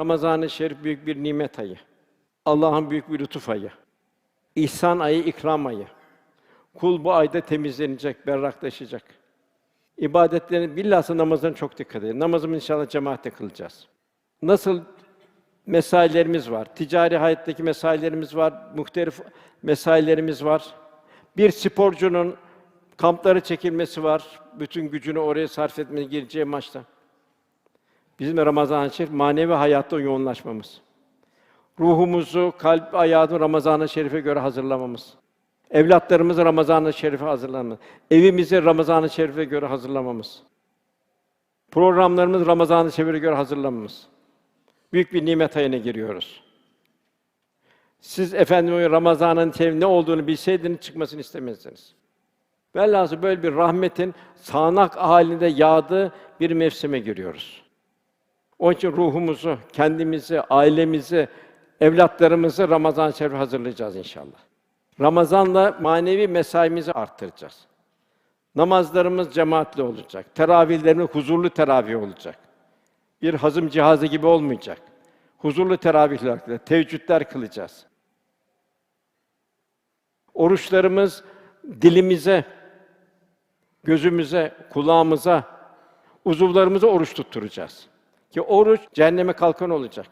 Ramazan-ı Şerif büyük bir nimet ayı. Allah'ın büyük bir lütuf ayı. İhsan ayı, ikram ayı. Kul bu ayda temizlenecek, berraklaşacak. İbadetlerin bilhassa namazına çok dikkat edin. Namazımızı inşallah cemaatle kılacağız. Nasıl mesailerimiz var. Ticari hayattaki mesailerimiz var. Muhtelif mesailerimiz var. Bir sporcunun kamplara çekilmesi var. Bütün gücünü oraya sarf etmeye gireceği maçta. Bizim de Ramazan-ı Şerif manevi hayatta yoğunlaşmamız. Ruhumuzu, kalp ayağını Ramazan-ı Şerif'e göre hazırlamamız. Evlatlarımızı Ramazan-ı Şerif'e hazırlamamız. Evimizi Ramazan-ı Şerif'e göre hazırlamamız. Programlarımız Ramazan-ı Şerif'e göre hazırlamamız. Büyük bir nimet ayına giriyoruz. Siz efendim Ramazan'ın ne olduğunu bilseydiniz çıkmasını istemezdiniz. Velhâsıl böyle bir rahmetin sağanak halinde yağdığı bir mevsime giriyoruz. Onun için ruhumuzu, kendimizi, ailemizi, evlatlarımızı Ramazan-ı Şerif'e hazırlayacağız inşallah. Ramazanla manevi mesaimizi arttıracağız. Namazlarımız cemaatli olacak. Teravihlerimiz huzurlu teravih olacak. Bir hazım cihazı gibi olmayacak. Huzurlu teravihler, teheccüdler kılacağız. Oruçlarımız dilimize, gözümüze, kulağımıza, uzuvlarımıza oruç tutturacağız. Ki oruç cehenneme kalkan olacak.